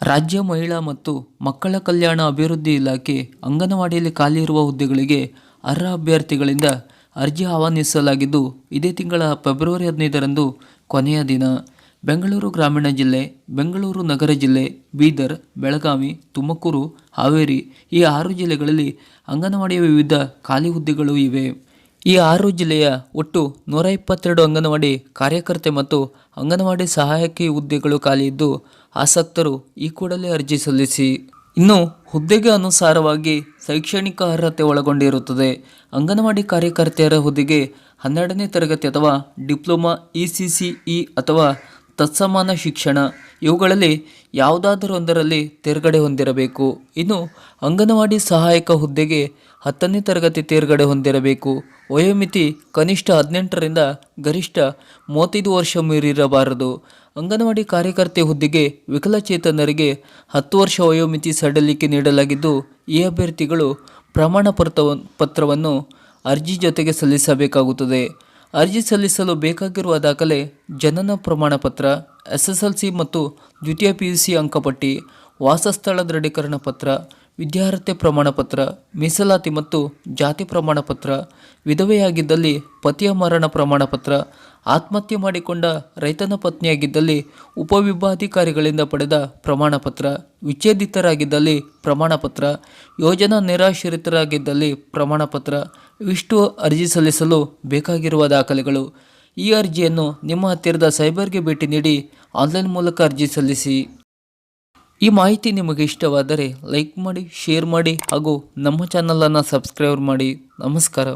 ರಾಜ್ಯ ಮಹಿಳಾ ಮತ್ತು ಮಕ್ಕಳ ಕಲ್ಯಾಣ ಅಭಿವೃದ್ಧಿ ಇಲಾಖೆ ಅಂಗನವಾಡಿಯಲ್ಲಿ ಖಾಲಿ ಇರುವ ಹುದ್ದೆಗಳಿಗೆ ಅರ್ಹ ಅಭ್ಯರ್ಥಿಗಳಿಂದ ಅರ್ಜಿ ಆಹ್ವಾನಿಸಲಾಗಿದ್ದು, ಇದೇ ತಿಂಗಳ ಫೆಬ್ರವರಿ ಹದಿನೈದರಂದು ಕೊನೆಯ ದಿನ. ಬೆಂಗಳೂರು ಗ್ರಾಮೀಣ ಜಿಲ್ಲೆ, ಬೆಂಗಳೂರು ನಗರ ಜಿಲ್ಲೆ, ಬೀದರ್, ಬೆಳಗಾವಿ, ತುಮಕೂರು, ಹಾವೇರಿ ಈ ಆರು ಜಿಲ್ಲೆಗಳಲ್ಲಿ ಅಂಗನವಾಡಿಯ ವಿವಿಧ ಖಾಲಿ ಹುದ್ದೆಗಳು ಇವೆ. ಈ ಆರು ಜಿಲ್ಲೆಯ ಒಟ್ಟು ನೂರ ಇಪ್ಪತ್ತೆರಡು ಅಂಗನವಾಡಿ ಕಾರ್ಯಕರ್ತೆ ಮತ್ತು ಅಂಗನವಾಡಿ ಸಹಾಯಕಿ ಹುದ್ದೆಗಳು ಖಾಲಿ ಇದ್ದು ಆಸಕ್ತರು ಈ ಕೂಡಲೇ ಅರ್ಜಿ ಸಲ್ಲಿಸಿ. ಇನ್ನು ಹುದ್ದೆಗೆ ಅನುಸಾರವಾಗಿ ಶೈಕ್ಷಣಿಕ ಅರ್ಹತೆ ಒಳಗೊಂಡಿರುತ್ತದೆ. ಅಂಗನವಾಡಿ ಕಾರ್ಯಕರ್ತೆಯರ ಹುದ್ದೆಗೆ ಹನ್ನೆರಡನೇ ತರಗತಿ ಅಥವಾ diploma, E C C E ಅಥವಾ ತತ್ಸಮಾನ ಶಿಕ್ಷಣ. ಇವುಗಳಲ್ಲಿ ಯಾವುದಾದರೂ ಒಂದರಲ್ಲಿ ತೇರ್ಗಡೆ ಹೊಂದಿರಬೇಕು. ಇನ್ನು ಅಂಗನವಾಡಿ ಸಹಾಯಕ ಹುದ್ದೆಗೆ ಹತ್ತನೇ ತರಗತಿ ತೇರ್ಗಡೆ ಹೊಂದಿರಬೇಕು. ವಯೋಮಿತಿ ಕನಿಷ್ಠ ಹದಿನೆಂಟರಿಂದ ಗರಿಷ್ಠ ಮೂವತ್ತೈದು ವರ್ಷ ಮೀರಿರಬಾರದು. ಅಂಗನವಾಡಿ ಕಾರ್ಯಕರ್ತೆ ಹುದ್ದೆಗೆ ವಿಕಲಚೇತನರಿಗೆ ಹತ್ತು ವರ್ಷ ವಯೋಮಿತಿ ಸಡಿಲಿಕೆ ನೀಡಲಾಗಿದ್ದು, ಈ ಅಭ್ಯರ್ಥಿಗಳು ಪ್ರಮಾಣ ಪತ್ರವ ಪತ್ರವನ್ನು ಅರ್ಜಿ ಜೊತೆಗೆ ಸಲ್ಲಿಸಬೇಕಾಗುತ್ತದೆ. ಅರ್ಜಿ ಸಲ್ಲಿಸಲು ಬೇಕಾಗಿರುವ ದಾಖಲೆ ಜನನ ಪ್ರಮಾಣ ಪತ್ರ ಎಸ್ ಎಸ್ ಎಲ್ ಸಿ ಮತ್ತು ದ್ವಿತೀಯ ಪಿ ಯು ಸಿ ಅಂಕಪಟ್ಟಿ, ವಾಸಸ್ಥಳ ದೃಢೀಕರಣ ಪತ್ರ, ವಿದ್ಯಾರ್ಹತೆ ಪ್ರಮಾಣಪತ್ರ ಮೀಸಲಾತಿ ಮತ್ತು ಜಾತಿ ಪ್ರಮಾಣಪತ್ರ ವಿಧವೆಯಾಗಿದ್ದಲ್ಲಿ ಪತಿಯ ಮರಣ ಪ್ರಮಾಣಪತ್ರ ಆತ್ಮಹತ್ಯೆ ಮಾಡಿಕೊಂಡ ರೈತನ ಪತ್ನಿಯಾಗಿದ್ದಲ್ಲಿ ಉಪವಿಭಾಧಿಕಾರಿಗಳಿಂದ ಪಡೆದ ಪ್ರಮಾಣಪತ್ರ ವಿಚ್ಛೇದಿತರಾಗಿದ್ದಲ್ಲಿ ಪ್ರಮಾಣಪತ್ರ ಯೋಜನಾ ನಿರಾಶ್ರಿತರಾಗಿದ್ದಲ್ಲಿ ಪ್ರಮಾಣಪತ್ರ ಇವಿಷ್ಟು ಅರ್ಜಿ ಸಲ್ಲಿಸಲು ಬೇಕಾಗಿರುವ ದಾಖಲೆಗಳು ಈ ಅರ್ಜಿಯನ್ನು ನಿಮ್ಮ ಹತ್ತಿರದ ಸೈಬರ್ಗೆ ಭೇಟಿ ನೀಡಿ ಆನ್ಲೈನ್ ಮೂಲಕ ಅರ್ಜಿ ಸಲ್ಲಿಸಿ. ಈ ಮಾಹಿತಿ ನಿಮಗೆ ಇಷ್ಟವಾದರೆ ಲೈಕ್ ಮಾಡಿ, ಶೇರ್ ಮಾಡಿ ಹಾಗೂ ನಮ್ಮ ಚಾನಲನ್ನು ಸಬ್ಸ್ಕ್ರೈಬ್ ಮಾಡಿ. ನಮಸ್ಕಾರ.